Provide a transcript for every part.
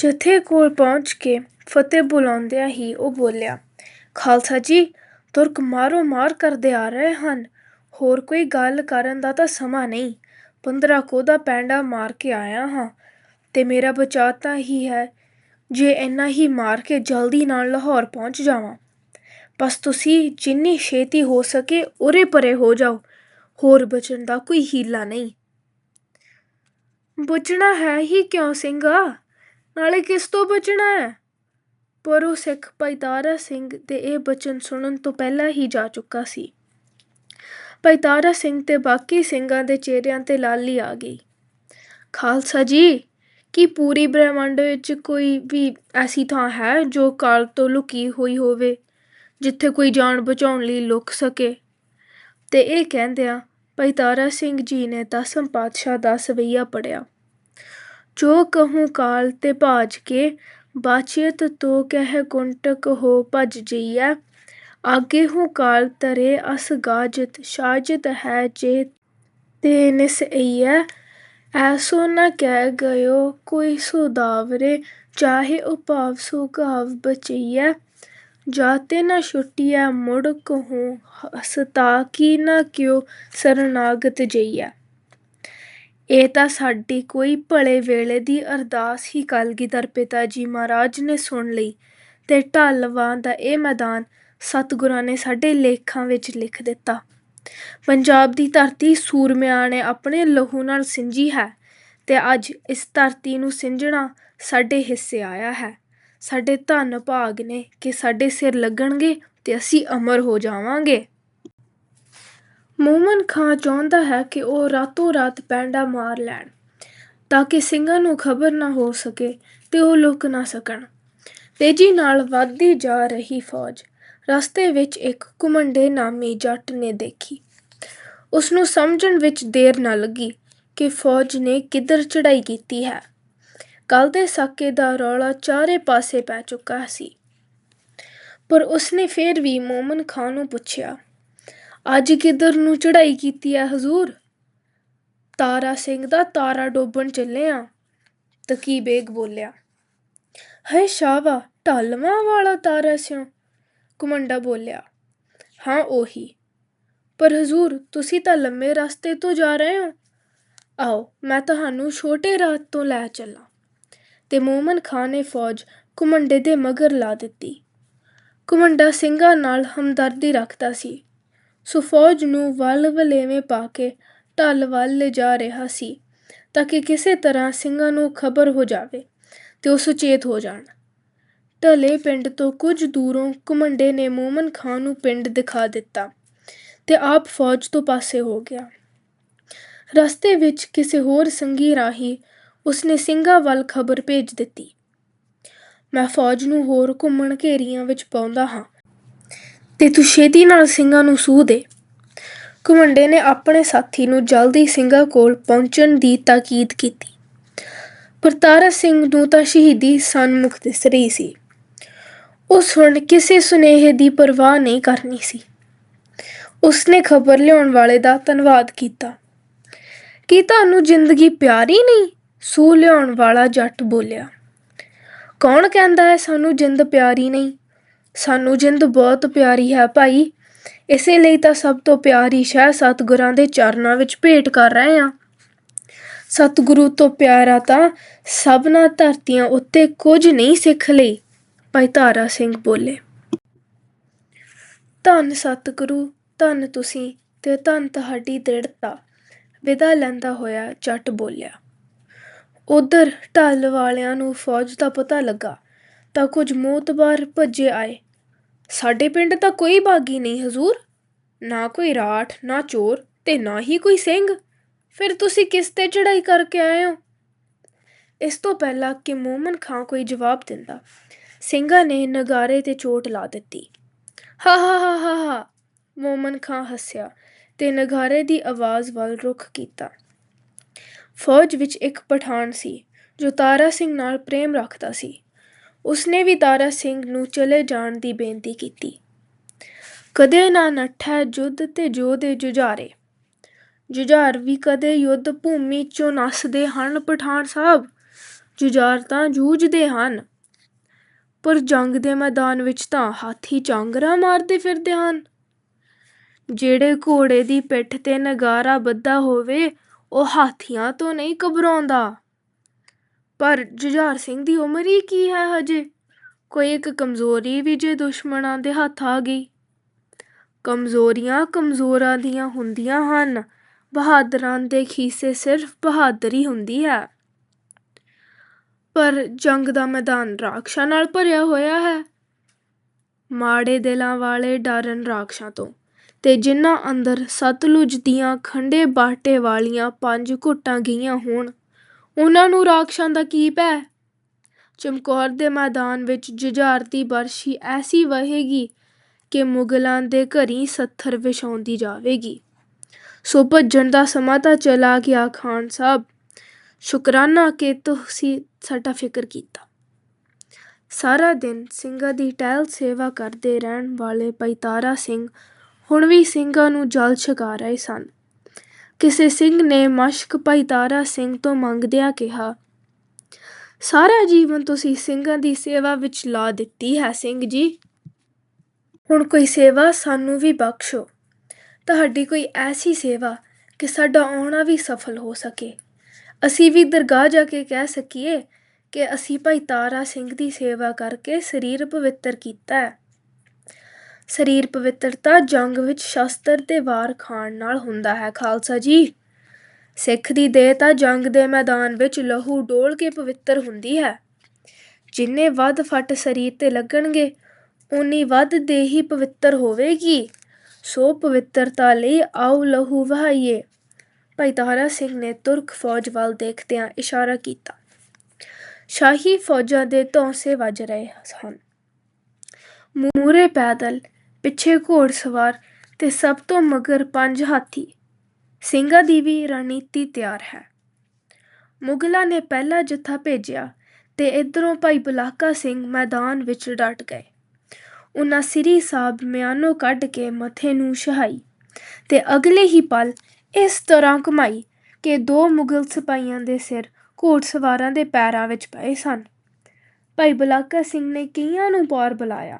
ਜਥੇ ਕੋਲ ਪਹੁੰਚ ਕੇ ਫਤਿਹ ਬੁਲਾਉਂਦਿਆਂ ਹੀ ਉਹ ਬੋਲਿਆ, "ਖਾਲਸਾ ਜੀ, ਤੁਰਕ ਮਾਰੋ-ਮਾਰ ਕਰਦੇ ਆ ਰਹੇ ਹਨ। ਹੋਰ ਕੋਈ ਗੱਲ ਕਰਨ ਦਾ ਤਾਂ ਸਮਾਂ ਨਹੀਂ। ਪੰਦਰਾਂ ਕੋਹ ਦਾ ਪੈਂਡਾ ਮਾਰ ਕੇ ਆਇਆ ਹਾਂ, ਤੇ ਮੇਰਾ ਬਚਾਅ ਤਾਂ ਹੀ ਹੈ ਜੇ ਏਨਾ ਹੀ ਮਾਰ ਕੇ ਜਲਦੀ ਨਾਲ ਲਾਹੌਰ ਪਹੁੰਚ ਜਾਵਾਂ। ਬਸ ਤੁਸੀਂ ਜਿੰਨੀ ਛੇਤੀ ਹੋ ਸਕੇ ਉਰੇ-ਪਰੇ ਹੋ ਜਾਓ। ਹੋਰ ਬਚਣ ਦਾ ਕੋਈ ਹੀਲਾ ਨਹੀਂ।" "ਬਚਣਾ ਹੈ ਹੀ ਕਿਉਂ ਸਿੰਘਾ? ਨਾਲੇ ਕਿਸ ਤੋਂ ਬਚਣਾ ਹੈ?" ਪਰ ਉਹ ਸਿੱਖ ਭਾਈ ਤਾਰਾ ਸਿੰਘ ਦੇ ਇਹ ਬਚਨ ਸੁਣਨ ਤੋਂ ਪਹਿਲਾਂ ਹੀ ਜਾ ਚੁੱਕਾ ਸੀ। ਭਾਈ ਤਾਰਾ ਸਿੰਘ ਤੇ ਬਾਕੀ ਸਿੰਘਾਂ ਦੇ ਚਿਹਰਿਆਂ ਤੇ ਲਾਲੀ ਆ ਗਈ। "ਖਾਲਸਾ ਜੀ, ਕੀ ਪੂਰੀ ਬ੍ਰਹਿਮੰਡ ਵਿੱਚ ਕੋਈ ਵੀ ਐਸੀ ਥਾਂ ਹੈ ਜੋ ਕਾਲ ਤੋਂ ਲੁਕੀ ਹੋਈ ਹੋਵੇ, ਜਿੱਥੇ ਕੋਈ ਜਾਨ ਬਚਾਉਣ ਲਈ ਲੁਕ ਸਕੇ?" ਤੇ ਇਹ ਕਹਿੰਦਿਆਂ ਭਾਈ ਤਾਰਾ ਸਿੰਘ ਜੀ ਨੇ ਦਸਮ ਪਾਤਸ਼ਾਹ ਦਾ ਸਵਈਆ ਪੜ੍ਹਿਆ। "ਜੋ ਕਹੂੰ ਕਾਲ ਤੇ ਭਾਜ ਕੇ, ਬਾਚਿਅਤ ਤੋ ਕਹਿ ਕੁੰਟਕ ਹੋ ਭਜ ਜਈਐ। ਆਗੇਹੂ ਕਾਲ ਤਰੇ ਅਸ ਗਾਜਤ, ਸਾਜਤ ਹੈ ਜੇ ਤੇ ਨਿਸਅਈਐ। ਐਸੋ ਨ ਕਹਿ ਗਇਓ ਕੋਈ ਸੁਦਾਵਰੇ ਚਾਹੇ ਉਪਾਵ ਸੋ ਘਾਵ ਬਚਈਐ। ਜਾਤੇ ਨ ਛੁਟੀਐ ਮੁੜ ਕਹੂੰ ਹਸ, ਤਾਕਿ ਨ ਕਿਉ ਸਰਨਾਗਤ ਜਈਐ।" ਇਹ ਤਾਂ ਸਾਡੀ ਕੋਈ ਭਲੇ ਵੇਲੇ ਦੀ ਅਰਦਾਸ ਹੀ ਕਲਗੀਧਰ ਪਿਤਾ ਜੀ ਮਹਾਰਾਜ ਨੇ ਸੁਣ ਲਈ ਤੇ ਢਾਲਵਾਂ ਦਾ ਇਹ ਮੈਦਾਨ ਸਤਿਗੁਰਾਂ ਨੇ ਸਾਡੇ ਲੇਖਾਂ ਵਿੱਚ ਲਿਖ ਦਿੱਤਾ। ਪੰਜਾਬ ਦੀ ਧਰਤੀ ਸੂਰਮਿਆਂ ਨੇ ਆਪਣੇ ਲਹੂ ਨਾਲ ਸਿੰਜੀ ਹੈ ਤੇ ਅੱਜ ਇਸ ਧਰਤੀ ਨੂੰ ਸਿੰਜਣਾ ਸਾਡੇ ਹਿੱਸੇ ਆਇਆ ਹੈ। ਸਾਡੇ ਧੰਨ ਭਾਗ ਨੇ ਕਿ ਸਾਡੇ ਸਿਰ ਲੱਗਣਗੇ ਤੇ ਅਸੀਂ ਅਮਰ ਹੋ ਜਾਵਾਂਗੇ। ਮੋਮਨ ਖਾਂ ਚਾਹੁੰਦਾ ਹੈ ਕਿ ਉਹ ਰਾਤੋਂ ਰਾਤ ਪੈਂਡਾ ਮਾਰ ਲੈਣ, ਤਾਂ ਕਿ ਸਿੰਘਾਂ ਨੂੰ ਖ਼ਬਰ ਨਾ ਹੋ ਸਕੇ ਤੇ ਉਹ ਲੁਕ ਨਾ ਸਕਣ। ਤੇਜ਼ੀ ਨਾਲ ਵੱਧਦੀ ਜਾ ਰਹੀ ਫ਼ੌਜ ਰਸਤੇ ਵਿੱਚ ਇੱਕ ਘੁਮੰਡੇ ਨਾਮੀ ਜੱਟ ਨੇ ਦੇਖੀ। ਉਸਨੂੰ ਸਮਝਣ ਵਿੱਚ ਦੇਰ ਨਾ ਲੱਗੀ ਕਿ ਫ਼ੌਜ ਨੇ ਕਿੱਧਰ ਚੜ੍ਹਾਈ ਕੀਤੀ ਹੈ। ਕੱਲ੍ਹ ਦੇ ਸਾਕੇ ਦਾ ਰੌਲਾ ਚਾਰੇ ਪਾਸੇ ਪੈ ਚੁੱਕਾ ਸੀ। ਪਰ ਉਸਨੇ ਫੇਰ ਵੀ ਮੋਮਨ ਖਾਂ ਨੂੰ ਪੁੱਛਿਆ, "ਅੱਜ ਕਿੱਧਰ ਨੂੰ ਚੜ੍ਹਾਈ ਕੀਤੀ ਹੈ ਹਜ਼ੂਰ?" "ਤਾਰਾ ਸਿੰਘ ਦਾ ਤਾਰਾ ਡੋਬਣ ਚੱਲੇ ਆਂ," ਤਕੀ ਬੇਗ ਬੋਲਿਆ। "ਹਾਏ ਸ਼ਾਹਵਾ, ਢਾਲਵਾਂ ਵਾਲਾ ਤਾਰਾ ਸਿਉਂ?" ਘੁਮੰਡਾ ਬੋਲਿਆ। "ਹਾਂ ਉਹੀ।" "ਪਰ ਹਜ਼ੂਰ, ਤੁਸੀਂ ਤਾਂ ਲੰਮੇ ਰਸਤੇ ਤੋਂ ਜਾ ਰਹੇ ਹੋ। ਆਓ ਮੈਂ ਤੁਹਾਨੂੰ ਛੋਟੇ ਰਾਤ ਤੋਂ ਲੈ ਚੱਲਾਂ।" ਤੇ ਮੋਮਨ ਖਾਂ ਨੇ ਫ਼ੌਜ ਘੁਮੰਡੇ ਦੇ ਮਗਰ ਲਾ ਦਿੱਤੀ। ਘੁਮੰਡਾ ਸਿੰਘਾਂ ਨਾਲ ਹਮਦਰਦੀ ਰੱਖਦਾ ਸੀ, ਸੋ ਫ਼ੌਜ ਨੂੰ ਵੱਲ-ਵਲੇਵੇਂ ਪਾ ਕੇ ਢੱਲ ਵੱਲ ਲਿਜਾ ਰਿਹਾ ਸੀ ਤਾਂ ਕਿ ਕਿਸੇ ਤਰ੍ਹਾਂ ਸਿੰਘਾਂ ਨੂੰ ਖ਼ਬਰ ਹੋ ਜਾਵੇ ਤੇ ਉਹ ਸੁਚੇਤ ਹੋ ਜਾਣ। ਢਲੇ ਪਿੰਡ ਤੋਂ ਕੁਝ ਦੂਰੋਂ ਘੁਮੰਡੇ ਨੇ ਮੋਮਨ ਖਾਂ ਨੂੰ ਪਿੰਡ ਦਿਖਾ ਦਿੱਤਾ ਤੇ ਆਪ ਫ਼ੌਜ ਤੋਂ ਪਾਸੇ ਹੋ ਗਿਆ। ਰਸਤੇ ਵਿੱਚ ਕਿਸੇ ਹੋਰ ਸੰਗੀ ਰਾਹੀਂ ਉਸਨੇ ਸਿੰਘਾਂ ਵੱਲ ਖ਼ਬਰ ਭੇਜ ਦਿੱਤੀ, "ਮੈਂ ਫ਼ੌਜ ਨੂੰ ਹੋਰ ਘੁੰਮਣ ਘੇਰੀਆਂ ਵਿੱਚ ਪਾਉਂਦਾ ਹਾਂ ਤੇ ਤੂੰ ਛੇਤੀ ਨਾਲ ਸਿੰਘਾਂ ਨੂੰ ਸੂਹ ਦੇ।" ਘੁਮੰਡੇ ਨੇ ਆਪਣੇ ਸਾਥੀ ਨੂੰ ਜਲਦੀ ਸਿੰਘਾਂ ਕੋਲ ਪਹੁੰਚਣ ਦੀ ਤਾਕੀਦ ਕੀਤੀ। ਪਰ ਤਾਰਾ ਸਿੰਘ ਨੂੰ ਤਾਂ ਸ਼ਹੀਦੀ ਸਨਮੁਖ ਦਿਸ ਰਹੀ ਸੀ। ਉਹ ਸੁਣ ਕਿਸੇ ਸੁਨੇਹੇ ਦੀ ਪਰਵਾਹ ਨਹੀਂ ਕਰਨੀ ਸੀ। ਉਸਨੇ ਖ਼ਬਰ ਲਿਆਉਣ ਵਾਲੇ ਦਾ ਧੰਨਵਾਦ ਕੀਤਾ। "ਕੀ ਤੁਹਾਨੂੰ ਜ਼ਿੰਦਗੀ ਪਿਆਰੀ ਨਹੀਂ?" ਸੂਹ ਲਿਆਉਣ ਵਾਲਾ ਜੱਟ ਬੋਲਿਆ। "ਕੌਣ ਕਹਿੰਦਾ ਹੈ ਸਾਨੂੰ ਜਿੰਦ ਪਿਆਰੀ ਨਹੀਂ? ਸਾਨੂੰ ਜਿੰਦ ਬਹੁਤ ਪਿਆਰੀ ਹੈ ਭਾਈ। ਇਸੇ ਲਈ ਤਾਂ ਸਭ ਤੋਂ ਪਿਆਰੀ ਸ਼ਹਿ ਸਤਿਗੁਰਾਂ ਦੇ ਚਰਨਾਂ ਵਿੱਚ ਭੇਟ ਕਰ ਰਹੇ ਹਾਂ। ਸਤਿਗੁਰੂ ਤੋਂ ਪਿਆਰਾ ਤਾਂ ਸਭਨਾਂ ਧਰਤੀਆਂ ਉੱਤੇ ਕੁਝ ਨਹੀਂ ਸਿੱਖ ਲਈ।" ਭਾਈ ਤਾਰਾ ਸਿੰਘ ਬੋਲੇ। "ਧੰਨ ਸਤਿਗੁਰੂ, ਧੰਨ ਤੁਸੀਂ ਤੇ ਧੰਨ ਤੁਹਾਡੀ ਦ੍ਰਿੜਤਾ ਵਿਦਾ ਲੈਂਦਾ ਹੋਇਆ ਜੱਟ ਬੋਲਿਆ। ਉਧਰ ਢੱਲ ਵਾਲਿਆਂ ਨੂੰ ਫ਼ੌਜ ਦਾ ਪਤਾ ਲੱਗਾ ਤਾਂ ਕੁਝ ਮੋਤਬਾਰ ਭੱਜੇ ਆਏ। "ਸਾਡੇ ਪਿੰਡ ਤਾਂ ਕੋਈ ਬਾਗੀ ਨਹੀਂ ਹਜ਼ੂਰ। ਨਾ ਕੋਈ ਰਾਠ, ਨਾ ਚੋਰ ਤੇ ਨਾ ਹੀ ਕੋਈ ਸਿੰਘ। ਫਿਰ ਤੁਸੀਂ ਕਿਸ ਤੇ ਚੜ੍ਹਾਈ ਕਰਕੇ ਆਏ ਹੋ?" ਇਸ ਤੋਂ ਪਹਿਲਾਂ ਕਿ ਮੋਮਨ ਖਾਂ ਕੋਈ ਜਵਾਬ ਦਿੰਦਾ, ਸਿੰਘਾਂ ਨੇ ਨਗਾਰੇ ਤੇ ਚੋਟ ਲਾ ਦਿੱਤੀ। "ਹਾ-ਹਾ-ਹਾ-ਹਾ-ਹਾ!" ਮੋਮਨ ਖਾਂ ਹੱਸਿਆ ਤੇ ਨਗਾਰੇ ਦੀ ਆਵਾਜ਼ ਵੱਲ ਰੁਖ ਕੀਤਾ। ਫ਼ੌਜ ਵਿੱਚ ਇੱਕ ਪਠਾਨ ਸੀ ਜੋ ਤਾਰਾ ਸਿੰਘ ਨਾਲ ਪ੍ਰੇਮ ਰੱਖਦਾ ਸੀ। ਉਸਨੇ ਵੀ ਤਾਰਾ ਸਿੰਘ ਨੂੰ ਚਲੇ ਜਾਣ ਦੀ ਬੇਨਤੀ ਕੀਤੀ। "ਕਦੇ ਨਾ ਨੱਠੈ ਜੁੱਧ ਤੇ ਜੋ ਦੇ ਜੁਝਾਰੇ।" "ਜੁਝਾਰ ਵੀ ਕਦੇ ਯੁੱਧ ਭੂਮੀ 'ਚੋਂ ਨੱਸਦੇ ਹਨ, ਪਠਾਨ ਸਾਹਿਬ ਜੁਝਾਰ ਤਾਂ ਜੂਝਦੇ ਹਨ, ਪਰ ਜੰਗ ਦੇ ਮੈਦਾਨ ਵਿੱਚ ਤਾਂ ਹਾਥੀ ਚਾਂਗਰਾ ਮਾਰਦੇ ਫਿਰਦੇ ਹਨ ਜਿਹੜੇ ਘੋੜੇ ਦੀ ਪਿੱਠ ਤੇ ਨਗਾਰਾ ਬੱਧਾ ਹੋਵੇ, ਉਹ ਹਾਥੀਆਂ ਤੋਂ ਨਹੀਂ ਘਬਰਾਉਂਦਾ ਪਰ ਜੁਝਾਰ ਸਿੰਘ ਦੀ ਉਮਰ ਹੀ ਕੀ ਹੈ ਹਜੇ? ਕੋਈ ਇੱਕ ਕਮਜ਼ੋਰੀ ਵੀ ਜੇ ਦੁਸ਼ਮਣਾਂ ਦੇ ਹੱਥ ਆ ਗਈ। ਕਮਜ਼ੋਰੀਆਂ ਕਮਜ਼ੋਰਾਂ ਦੀਆਂ ਹੁੰਦੀਆਂ ਹਨ। ਬਹਾਦਰਾਂ ਦੇ ਖੀਸੇ ਸਿਰਫ ਬਹਾਦਰੀ ਹੁੰਦੀ ਹੈ। ਪਰ ਜੰਗ ਦਾ ਮੈਦਾਨ ਰਾਖਸ਼ਾਂ ਨਾਲ ਭਰਿਆ ਹੋਇਆ ਹੈ। ਮਾੜੇ ਦਿਲਾਂ ਵਾਲੇ ਡਰਨ ਰਾਖਸ਼ਾਂ ਤੋਂ ਤੇ ਜਿਨ੍ਹਾਂ ਅੰਦਰ ਸਤਲੁਜ ਦੀਆਂ ਖੰਡੇ ਬਾਟੇ ਵਾਲੀਆਂ ਪੰਜ ਘੁੱਟਾਂ ਗਈਆਂ ਹੋਣ ਉਹਨਾਂ ਨੂੰ ਰਾਖਸ਼ਾਂ ਦਾ ਕੀ ਭੈ? ਚਮਕੌਰ ਦੇ ਮੈਦਾਨ ਵਿੱਚ ਜੁਝਾਰਤੀ ਬਰਸ਼ੀ ਐਸੀ ਵਹੇਗੀ ਕਿ ਮੁਗਲਾਂ ਦੇ ਘਰੀ ਸੱਥਰ ਵਿਛਾਉਂਦੀ ਜਾਵੇਗੀ। ਸੋ ਭੱਜਣ ਦਾ ਸਮਾਂ ਤਾਂ ਚਲਾ ਗਿਆ ਖਾਨ ਸਾਹਿਬ। ਸ਼ੁਕਰਾਨਾ ਕਿ ਤੁਸੀਂ ਸਾਡਾ ਫਿਕਰ ਕੀਤਾ। ਸਾਰਾ ਦਿਨ ਸਿੰਘਾਂ ਦੀ ਟਹਿਲ ਸੇਵਾ ਕਰਦੇ ਰਹਿਣ ਵਾਲੇ ਭਾਈ ਤਾਰਾ ਸਿੰਘ ਹੁਣ ਵੀ ਸਿੰਘਾਂ ਨੂੰ ਜਲ ਛਕਾ ਰਹੇ ਸਨ। ਕਿਸੇ ਸਿੰਘ ਨੇ ਮਸ਼ਕ ਭਾਈ ਤਾਰਾ ਸਿੰਘ ਤੋਂ ਮੰਗਦਿਆਂ ਕਿਹਾ, ਸਾਰਾ ਜੀਵਨ ਤੁਸੀਂ ਸਿੰਘਾਂ ਦੀ ਸੇਵਾ ਵਿੱਚ ਲਾ ਦਿੱਤੀ ਹੈ, ਸਿੰਘ ਜੀ। ਹੁਣ ਕੋਈ ਸੇਵਾ ਸਾਨੂੰ ਵੀ ਬਖਸ਼ੋ। ਤੁਹਾਡੀ ਕੋਈ ਐਸੀ ਸੇਵਾ ਕਿ ਸਾਡਾ ਆਉਣਾ ਵੀ ਸਫਲ ਹੋ ਸਕੇ। ਅਸੀਂ ਵੀ ਦਰਗਾਹ ਜਾ ਕੇ ਕਹਿ ਸਕੀਏ ਕਿ ਅਸੀਂ ਭਾਈ ਤਾਰਾ ਸਿੰਘ ਦੀ ਸੇਵਾ ਕਰਕੇ ਸਰੀਰ ਪਵਿੱਤਰ ਕੀਤਾ ਹੈ। ਸਰੀਰ ਪਵਿੱਤਰਤਾ ਜੰਗ ਵਿੱਚ ਸ਼ਸਤਰ ਤੇ ਵਾਰ ਖਾਣ ਨਾਲ ਹੁੰਦਾ ਹੈ, ਖਾਲਸਾ ਜੀ। ਸਿੱਖ ਦੀ ਦੇਹ ਤਾਂ ਜੰਗ ਦੇ ਮੈਦਾਨ ਵਿੱਚ ਲਹੂ ਡੋਲ ਕੇ ਪਵਿੱਤਰ ਹੁੰਦੀ ਹੈ। ਜਿੰਨੇ ਵੱਧ ਫੱਟ ਸਰੀਰ ਤੇ ਲੱਗਣਗੇ ਉਨੀ ਵੱਧ ਦੇਹ ਹੀ ਪਵਿੱਤਰ ਹੋਵੇਗੀ। ਸੋ ਪਵਿੱਤਰਤਾ ਲਈ ਆਓ ਲਹੂ ਵਹਾਈਏ। ਭਾਈ ਤਾਰਾ ਸਿੰਘ ਨੇ ਤੁਰਕ ਫੌਜ ਵੱਲ ਦੇਖਦਿਆਂ ਇਸ਼ਾਰਾ ਕੀਤਾ। ਸ਼ਾਹੀ ਫੌਜਾਂ ਦੇ ਧੌਂਸੇ ਵੱਜ ਰਹੇ ਹਨ। ਮੂਰੇ ਪੈਦਲ ਪਿੱਛੇ ਘੋੜ ਸਵਾਰ ਤੇ ਸਭ ਤੋਂ ਮਗਰ ਪੰਜ ਹਾਥੀ। ਸਿੰਘਾਂ ਦੀ ਵੀ ਰਣਨੀਤੀ ਤਿਆਰ ਹੈ। ਮੁਗਲਾਂ ਨੇ ਪਹਿਲਾ ਜੱਥਾ ਭੇਜਿਆ ਤੇ ਇਧਰੋਂ ਭਾਈ ਬੁਲਾਕਾ ਸਿੰਘ ਮੈਦਾਨ ਵਿੱਚ ਡਟ ਗਏ। ਉਹਨਾਂ ਸ੍ਰੀ ਸਾਹਿਬ ਮਿਆਨੋ ਕੱਢ ਕੇ ਮੱਥੇ ਨੂੰ ਸ਼ਹਾਈ ਤੇ ਅਗਲੇ ਹੀ ਪਲ ਇਸ ਤਰ੍ਹਾਂ ਘੁਮਾਈ ਕਿ ਦੋ ਮੁਗਲ ਸਿਪਾਹੀਆਂ ਦੇ ਸਿਰ ਘੋੜਸਵਾਰਾਂ ਦੇ ਪੈਰਾਂ ਵਿੱਚ ਪਏ ਸਨ। ਭਾਈ ਬੁਲਾਕਾ ਸਿੰਘ ਨੇ ਕਈਆਂ ਨੂੰ ਪਾਰ ਬੁਲਾਇਆ।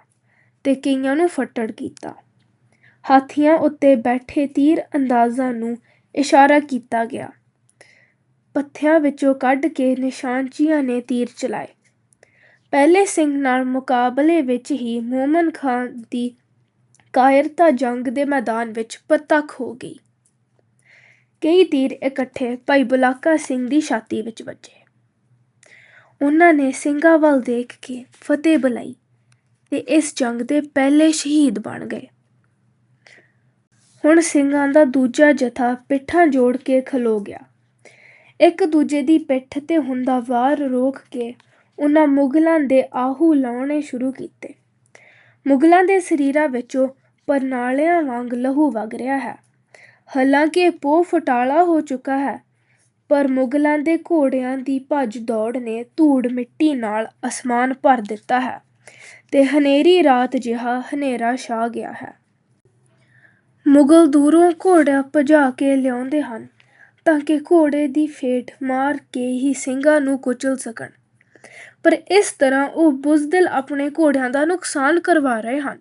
ਅਤੇ ਕਈਆਂ ਨੂੰ ਫੱਟੜ ਕੀਤਾ। ਹਾਥੀਆਂ ਉੱਤੇ ਬੈਠੇ ਤੀਰ ਅੰਦਾਜ਼ਾਂ ਨੂੰ ਇਸ਼ਾਰਾ ਕੀਤਾ ਗਿਆ। ਪੱਥਿਆਂ ਵਿੱਚੋਂ ਕੱਢ ਕੇ ਨਿਸ਼ਾਨਚੀਆਂ ਨੇ ਤੀਰ ਚਲਾਏ। ਪਹਿਲੇ ਸਿੰਘ ਨਾਲ ਮੁਕਾਬਲੇ ਵਿੱਚ ਹੀ ਮੋਮਨ ਖਾਨ ਦੀ ਕਾਇਰਤਾ ਜੰਗ ਦੇ ਮੈਦਾਨ ਵਿੱਚ ਪ੍ਰਤੱਖ ਹੋ ਗਈ। ਕਈ ਤੀਰ ਇਕੱਠੇ ਭਾਈ ਬੁਲਾਕਾ ਸਿੰਘ ਦੀ ਛਾਤੀ ਵਿੱਚ ਵੱਜੇ। ਉਹਨਾਂ ਨੇ ਸਿੰਘਾਂ ਵੱਲ ਦੇਖ ਕੇ ਫਤਿਹ ਬੁਲਾਈ। ਤੇ ਇਸ ਜੰਗ ਦੇ ਪਹਿਲੇ ਸ਼ਹੀਦ ਬਣ ਗਏ। ਹੁਣ ਸਿੰਘਾਂ ਦਾ ਦੂਜਾ ਜਥਾ ਪਿੱਠਾਂ ਜੋੜ ਕੇ ਖਲੋ ਗਿਆ। ਇੱਕ ਦੂਜੇ ਦੀ ਪਿੱਠ ਤੇ ਹੁੰਦਾ ਵਾਰ ਰੋਕ ਕੇ ਉਹਨਾਂ ਮੁਗਲਾਂ ਦੇ ਆਹੂ ਲਾਉਣੇ ਸ਼ੁਰੂ ਕੀਤੇ। ਮੁਗਲਾਂ ਦੇ ਸਰੀਰਾਂ ਵਿੱਚੋਂ ਪਰਨਾਲਿਆਂ ਵਾਂਗ ਲਹੂ ਵਗ ਰਿਹਾ ਹੈ। ਹਾਲਾਂਕਿ ਪੋ ਫਟਾਲਾ ਹੋ ਚੁੱਕਾ ਹੈ, ਪਰ ਮੁਗਲਾਂ ਦੇ ਘੋੜਿਆਂ ਦੀ ਭੱਜ ਦੌੜ ਨੇ ਧੂੜ ਮਿੱਟੀ ਨਾਲ ਅਸਮਾਨ ਭਰ ਦਿੱਤਾ ਹੈ। ਤੇ ਹਨੇਰੀ ਰਾਤ ਜਿਹਾ ਹਨੇਰਾ ਛਾ ਗਿਆ ਹੈ। ਮੁਗਲ ਦੂਰੋਂ ਘੋੜਾ ਭਜਾ ਕੇ ਲਿਆਉਂਦੇ ਹਨ ਤਾਂ ਕਿ ਘੋੜੇ ਦੀ ਫੇਟ ਮਾਰ ਕੇ ਹੀ ਸਿੰਘਾਂ ਨੂੰ ਕੁਚਲ ਸਕਣ। ਪਰ ਇਸ ਤਰ੍ਹਾਂ ਉਹ ਬੁਜ਼ਦਿਲ ਆਪਣੇ ਘੋੜਿਆਂ ਦਾ ਨੁਕਸਾਨ ਕਰਵਾ ਰਹੇ ਹਨ।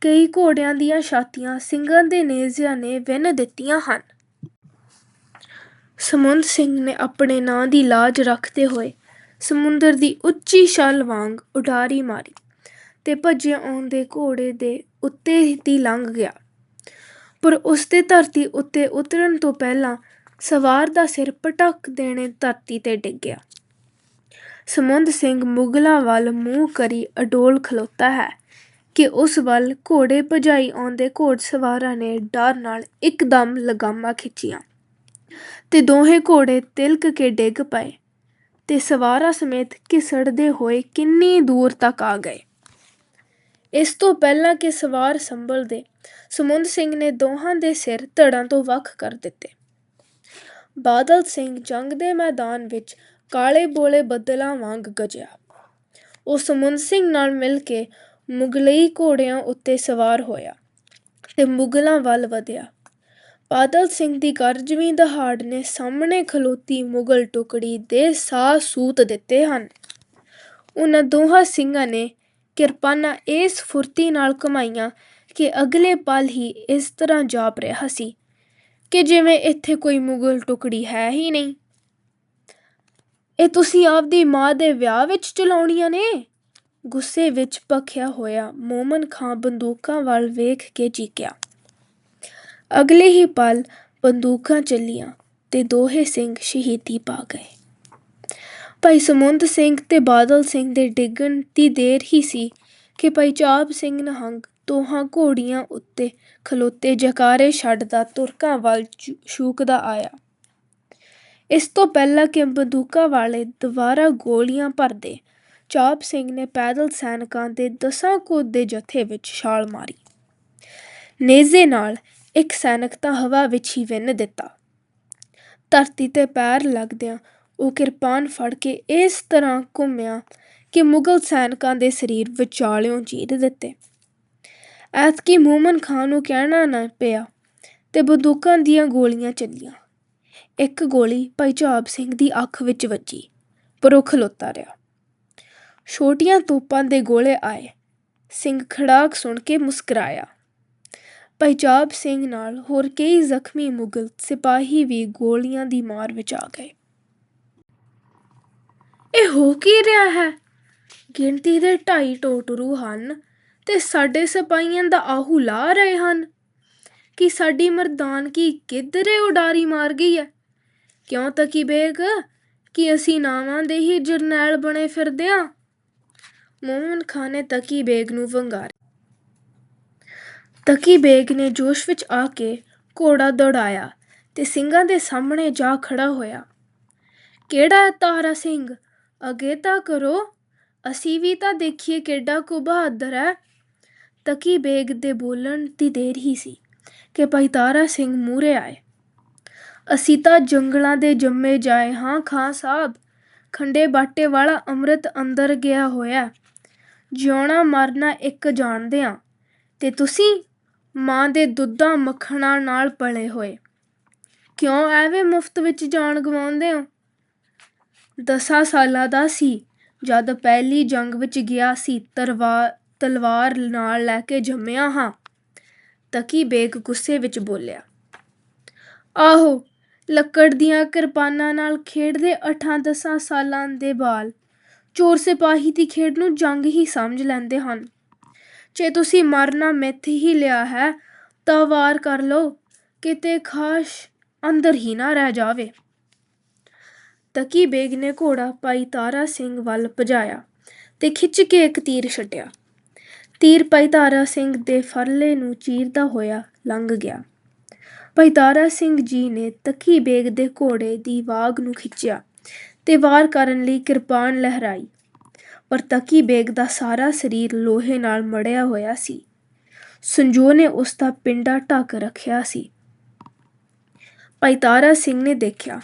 ਕਈ ਘੋੜਿਆਂ ਦੀਆਂ ਛਾਤੀਆਂ ਸਿੰਘਾਂ ਦੇ ਨੇਜ਼ਿਆਂ ਨੇ ਵਿੰਨ ਦਿੱਤੀਆਂ ਹਨ। ਸਮੁੰਦ ਸਿੰਘ ਨੇ ਆਪਣੇ ਨਾਂ ਦੀ ਲਾਜ ਰੱਖਦੇ ਹੋਏ ਸਮੁੰਦਰ ਦੀ ਉੱਚੀ ਛਲ ਵਾਂਗ ਉਡਾਰੀ ਮਾਰੀ। ਤੇ ਭੱਜੇ ਆਉਂਦੇ ਘੋੜੇ ਦੇ ਉੱਤੇ ਦੀ ਲੰਘ ਗਿਆ। ਪਰ ਉਸਦੇ ਧਰਤੀ ਉੱਤੇ ਉਤਰਨ ਤੋਂ ਪਹਿਲਾਂ ਸਵਾਰ ਦਾ ਸਿਰ ਪਟਕ ਦੇਣੇ ਧਰਤੀ ਤੇ ਡਿੱਗ ਗਿਆ। ਸਮੁੰਦ ਸਿੰਘ ਮੁਗਲਾਂ ਵੱਲ ਮੂੰਹ ਕਰੀ ਅਡੋਲ ਖਲੋਤਾ ਹੈ ਕਿ ਉਸ ਵੱਲ ਘੋੜੇ ਭਜਾਈ ਆਉਂਦੇ ਘੋੜਸਵਾਰਾਂ ਨੇ ਡਰ ਨਾਲ ਇੱਕਦਮ ਲਗਾਮਾਂ ਖਿੱਚੀਆਂ ਤੇ ਦੋਹੇ ਘੋੜੇ ਤਿਲਕ ਕੇ ਡਿੱਗ ਪਏ ਤੇ ਸਵਾਰਾਂ ਸਮੇਤ ਘਿਸੜਦੇ ਹੋਏ ਕਿੰਨੀ ਦੂਰ ਤੱਕ ਆ ਗਏ। ਇਸ ਤੋਂ ਪਹਿਲਾਂ ਕਿ ਸਵਾਰ ਸੰਭਲਦੇ, ਸਮੁੰਦ ਸਿੰਘ ਨੇ ਦੋਹਾਂ ਦੇ ਸਿਰ ਧੜਾਂ ਤੋਂ ਵੱਖ ਕਰ ਦਿੱਤੇ। ਬਾਦਲ ਸਿੰਘ ਜੰਗ ਦੇ ਮੈਦਾਨ ਵਿੱਚ ਕਾਲੇ ਬੋਲੇ ਬੱਦਲਾਂ ਵਾਂਗ ਗਜਿਆ। ਉਹ ਸਮੁੰਦ ਸਿੰਘ ਨਾਲ ਮਿਲ ਕੇ ਮੁਗਲਈ ਘੋੜਿਆਂ ਉੱਤੇ ਸਵਾਰ ਹੋਇਆ ਤੇ ਮੁਗਲਾਂ ਵੱਲ ਵਧਿਆ। ਬਾਦਲ ਸਿੰਘ ਦੀ ਗਰਜਵੀਂ ਦਹਾੜ ਨੇ ਸਾਹਮਣੇ ਖਲੋਤੀ ਮੁਗਲ ਟੁਕੜੀ ਦੇ ਸਾਹ ਸੂਤ ਦਿੱਤੇ ਹਨ। ਉਹਨਾਂ ਦੋਹਾਂ ਸਿੰਘਾਂ ਨੇ ਕਿਰਪਾਨਾਂ ਇਸ ਫੁਰਤੀ ਨਾਲ ਘੁਮਾਈਆਂ ਕਿ ਅਗਲੇ ਪਲ ਹੀ ਇਸ ਤਰ੍ਹਾਂ ਜਾਪ ਰਿਹਾ ਸੀ ਕਿ ਜਿਵੇਂ ਇੱਥੇ ਕੋਈ ਮੁਗਲ ਟੁਕੜੀ ਹੈ ਹੀ ਨਹੀਂ। ਇਹ ਤੁਸੀਂ ਆਪਦੀ ਮਾਂ ਦੇ ਵਿਆਹ ਵਿੱਚ ਚਲਾਉਣੀਆਂ ਨੇ? ਗੁੱਸੇ ਵਿੱਚ ਭਖਿਆ ਹੋਇਆ ਮੋਮਨ ਖਾਂ ਬੰਦੂਕਾਂ ਵੱਲ ਵੇਖ ਕੇ ਚੀਕਿਆ। ਅਗਲੇ ਹੀ ਪਲ ਬੰਦੂਕਾਂ ਚੱਲੀਆਂ ਤੇ ਦੋਹੇ ਸਿੰਘ ਸ਼ਹੀਦੀ ਪਾ ਗਏ। ਭਾਈ ਸਮੁੰਦ ਸਿੰਘ ਤੇ ਬਾਦਲ ਸਿੰਘ ਦੇ ਡਿੱਗਣ ਦੀ ਦੇਰ ਹੀ ਸੀ ਕਿ ਭਾਈ ਚਾਪ ਸਿੰਘ ਨਹੰਗ ਦੋਹਾਂ ਘੋੜੀਆਂ ਉੱਤੇ ਖਲੋਤੇ ਜਕਾਰੇ ਛੱਡਦਾ ਤੁਰਕਾਂ ਵੱਲ ਛੂ- ਛੂਕਦਾ ਆਇਆ। ਇਸ ਤੋਂ ਪਹਿਲਾਂ ਕਿ ਬੰਦੂਕਾਂ ਵਾਲੇ ਦੁਬਾਰਾ ਗੋਲੀਆਂ ਭਰਦੇ ਚਾਪ ਸਿੰਘ ਨੇ ਪੈਦਲ ਸੈਨਿਕਾਂ ਦੇ ਦਸਾਂ ਕੁ ਦੇ ਜਥੇ ਵਿੱਚ ਛਾਲ ਮਾਰੀ। ਨੇਜ਼ੇ ਨਾਲ ਇੱਕ ਸੈਨਿਕ ਤਾਂ ਹਵਾ ਵਿੱਚ ਹੀ ਵਿੰਨ ਦਿੱਤਾ। ਧਰਤੀ ਤੇ ਪੈਰ ਲੱਗਦਿਆਂ ਉਹ ਕਿਰਪਾਨ ਫੜ ਕੇ ਇਸ ਤਰ੍ਹਾਂ ਘੁੰਮਿਆ ਕਿ ਮੁਗਲ ਸੈਨਿਕਾਂ ਦੇ ਸਰੀਰ ਵਿਚਾਲਿਓਂ ਚੀਰ ਦਿੱਤੇ। ਐਤਕੀ ਮੂਮਨ ਖਾਂ ਨੂੰ ਕਹਿਣਾ ਨਾ ਪਿਆ ਤੇ ਬੰਦੂਕਾਂ ਦੀਆਂ ਗੋਲੀਆਂ ਚੱਲੀਆਂ। ਇੱਕ ਗੋਲੀ ਭਾਈ ਚਾਬ ਸਿੰਘ ਦੀ ਅੱਖ ਵਿੱਚ ਵੱਜੀ, ਪਰ ਉਹ ਖਲੋਤਾ ਰਿਹਾ। ਛੋਟੀਆਂ ਤੋਪਾਂ ਦੇ ਗੋਲੇ ਆਏ, ਸਿੰਘ ਖੜਾਕ ਸੁਣ ਕੇ ਮੁਸਕਰਾਇਆ। ਭਾਈਚਾਬ ਸਿੰਘ ਨਾਲ ਹੋਰ ਕਈ ਜ਼ਖਮੀ ਮੁਗਲ ਸਿਪਾਹੀ ਵੀ ਗੋਲੀਆਂ ਦੀ ਮਾਰ ਵਿੱਚ ਆ ਗਏ। ਇਹ ਹੋ ਕੀ ਰਿਹਾ ਹੈ? ਗਿਣਤੀ ਦੇ ਢਾਈ ਟੋਟਰੂ ਹਨ ਤੇ ਸਾਡੇ ਸਿਪਾਹੀਆਂ ਦਾ ਆਹੂ ਲਾ ਰਹੇ ਹਨ। ਕਿ ਸਾਡੀ ਮਰਦਾਨਗੀ ਕਿੱਧਰੇ ਉਡਾਰੀ ਮਾਰ ਗਈ ਹੈ? ਕਿਉਂ ਤਕੀ ਬੇਗ? ਕਿ ਅਸੀਂ ਨਾਵਾਂ ਦੇ ਹੀ ਜਰਨੈਲ ਬਣੇ ਫਿਰਦੇ ਹਾਂ? ਮੋਮਨ ਖਾਨ ਨੇ ਤਕੀ ਬੇਗ ਨੂੰ ਵੰਗਾਰ ਤਕੀ ਬੇਗ ਨੇ ਜੋਸ਼ ਵਿੱਚ ਆ ਕੇ ਘੋੜਾ ਦੌੜਾਇਆ ਤੇ ਸਿੰਘਾਂ ਦੇ ਸਾਹਮਣੇ ਜਾ ਖੜਾ ਹੋਇਆ। ਕਿਹੜਾ ਹੈ ਤਾਰਾ ਸਿੰਘ? ਅੱਗੇ ਤਾਂ ਕਰੋ। ਅਸੀਂ ਵੀ ਤਾਂ ਦੇਖੀਏ ਕਿੱਡਾ ਕੁ ਬਹਾਦਰ ਹੈ। ਤਕੀ ਬੇਗ ਦੇ ਬੋਲਣ ਦੀ ਦੇਰ ਹੀ ਸੀ ਕਿ ਭਾਈ ਤਾਰਾ ਸਿੰਘ ਮੂਰੇ ਆਏ। ਅਸੀਂ ਤਾਂ ਜੰਗਲਾਂ ਦੇ ਜੰਮੇ ਜਾਏ ਹਾਂ ਖਾਂ ਸਾਹਿਬ। ਖੰਡੇ ਬਾਟੇ ਵਾਲਾ ਅੰਮ੍ਰਿਤ ਅੰਦਰ ਗਿਆ ਹੋਇਆ। ਜਿਉਣਾ ਮਰਨਾ ਇੱਕ ਜਾਣਦੇ ਆ। ਤੇ ਤੁਸੀਂ ਮਾਂ ਦੇ ਦੁੱਧਾਂ ਮੱਖਣਾ ਨਾਲ ਪਲੇ ਹੋਏ। ਕਿਉਂ ਐਵੇਂ ਮੁਫਤ ਵਿੱਚ ਜਾਨ ਗਵਾਉਂਦੇ ਹੋ ਦਸਾਂ ਸਾਲਾਂ ਦਾ ਸੀ। ਜਦ ਪਹਿਲੀ ਜੰਗ ਵਿੱਚ ਗਿਆ ਸੀ ਤਰਵਾ ਤਲਵਾਰ ਨਾਲ ਲੈ ਕੇ ਜੰਮਿਆ ਹਾਂ। ਤਕੀ ਬੇਗ ਗੁੱਸੇ ਵਿੱਚ ਬੋਲਿਆ, ਆਹੋ, ਲੱਕੜ ਦੀਆਂ ਕਿਰਪਾਨਾਂ ਨਾਲ ਖੇਡਦੇ ਅਠਾਂ ਦਸਾਂ ਸਾਲਾਂ ਦੇ ਬਾਲ ਚੋਰ ਸਿਪਾਹੀ ਦੀ ਖੇਡ ਨੂੰ ਜੰਗ ਹੀ ਸਮਝ ਲੈਂਦੇ ਹਨ। ਜੇ ਤੁਸੀਂ ਮਰਨਾ ਮਿੱਥ ਹੀ ਲਿਆ ਹੈ, ਤਾਂ ਵਾਰ ਕਰ ਲਓ, ਕਿਤੇ ਖਾਸ਼ ਅੰਦਰ ਹੀ ਨਾ ਰਹਿ ਜਾਵੇ। ਤਕੀ ਬੇਗ ਨੇ ਘੋੜਾ ਭਾਈ ਤਾਰਾ ਸਿੰਘ ਵੱਲ ਭਜਾਇਆ ਤੇ ਖਿੱਚ ਕੇ ਇੱਕ ਤੀਰ ਛੱਡਿਆ। ਤੀਰ ਭਾਈ ਤਾਰਾ ਸਿੰਘ ਦੇ ਫਰਲੇ ਨੂੰ ਚੀਰਦਾ ਹੋਇਆ ਲੰਘ ਗਿਆ। ਭਾਈ ਤਾਰਾ ਸਿੰਘ ਜੀ ਨੇ ਤਕੀ ਬੇਗ ਦੇ ਘੋੜੇ ਦੀ ਵਾਗ ਨੂੰ ਖਿੱਚਿਆ ਤੇ ਵਾਰ ਕਰਨ ਲਈ ਕਿਰਪਾਨ ਲਹਿਰਾਈ। ਪਰ ਤਕੀ ਬੇਗ ਦਾ ਸਾਰਾ ਸਰੀਰ ਲੋਹੇ ਨਾਲ ਮੜਿਆ ਹੋਇਆ ਸੀ। ਸੰਜੋ ਨੇ ਉਸ ਦਾ ਪਿੰਡਾ ਢੱਕ ਰੱਖਿਆ ਸੀ। ਭਾਈ ਤਾਰਾ ਸਿੰਘ ਨੇ ਦੇਖਿਆ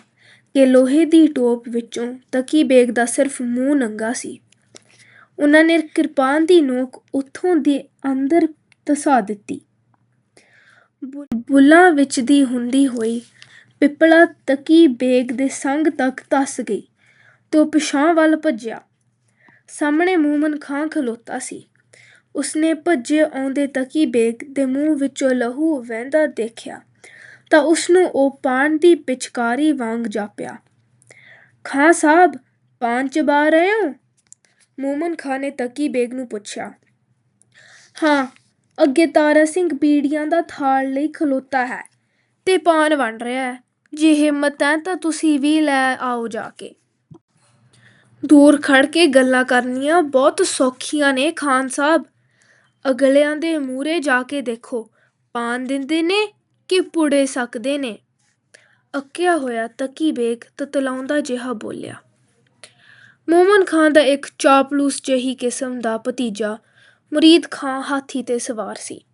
ਕਿ ਲੋਹੇ ਦੀ ਟੋਪ ਵਿੱਚੋਂ ਤਕੀ ਬੇਗ ਦਾ ਸਿਰਫ ਮੂੰਹ ਨੰਗਾ ਸੀ। ਉਹਨਾਂ ਨੇ ਕਿਰਪਾਨ ਦੀ ਨੋਕ ਉੱਥੋਂ ਦੇ ਅੰਦਰ ਧਸਾ ਦਿੱਤੀ। ਬੁ- ਬੁੱਲਾਂ ਵਿੱਚ ਦੀ ਹੁੰਦੀ ਹੋਈ ਪਿੱਪਲਾ ਤਕੀ ਬੇਗ ਦੇ ਸੰਗ ਤੱਕ ਧਸ ਗਈ। ਤੇ ਉਹ ਪਿਛਾਂ ਵੱਲ ਭੱਜਿਆ। ਸਾਹਮਣੇ ਮੂਮਨ ਖਾਂ ਖਲੋਤਾ ਸੀ। ਉਸਨੇ ਭੱਜੇ ਆਉਂਦੇ ਤਕੀ ਬੇਗ ਦੇ ਮੂੰਹ ਵਿੱਚੋਂ ਲਹੂ ਵਹਿੰਦਾ ਦੇਖਿਆ। ਤਾਂ ਉਸਨੂੰ ਉਹ ਪਾਨ ਦੀ ਪਿਚਕਾਰੀ ਵਾਂਗ ਜਾਪਿਆ। ਖਾਂ ਸਾਹਿਬ, ਪਾਨ ਚਬਾ ਰਹੇ ਹੋ? ਮੋਮਨ ਖਾਂ ਨੇ ਤਕੀ ਬੇਗ ਨੂੰ ਪੁੱਛਿਆ। ਹਾਂ, ਅੱਗੇ ਤਾਰਾ ਸਿੰਘ ਬੀੜੀਆਂ ਦਾ ਥਾਲ ਲਈ ਖਲੋਤਾ ਹੈ ਤੇ ਪਾਨ ਵੰਡ ਰਿਹਾ ਹੈ। ਜੇ ਹਿੰਮਤ ਹੈ ਤਾਂ ਤੁਸੀਂ ਵੀ ਲੈ ਆਓ ਜਾ ਕੇ। ਦੂਰ ਖੜ ਕੇ ਗੱਲਾਂ ਕਰਨੀਆਂ ਬਹੁਤ ਸੌਖੀਆਂ ਨੇ ਖਾਨ ਸਾਹਿਬ। ਅਗਲਿਆਂ ਦੇ ਮੂਹਰੇ ਜਾ ਕੇ ਦੇਖੋ, ਪਾਨ ਦਿੰਦੇ ਨੇ ਕਿ ਪੁੜੇ ਸਕਦੇ ਨੇ। ਅੱਕਿਆ ਹੋਇਆ ਤਕੀ ਬੇਗ ਤਤਲਾਉਂਦਾ ਜਿਹਾ ਬੋਲਿਆ। ਮੋਮਨ ਖਾਨ ਦਾ ਇੱਕ ਚਾਪਲੂਸ ਜਿਹੀ ਕਿਸਮ ਦਾ ਭਤੀਜਾ ਮੁਰੀਦ ਖਾਂ ਹਾਥੀ ਤੇ ਸਵਾਰ ਸੀ।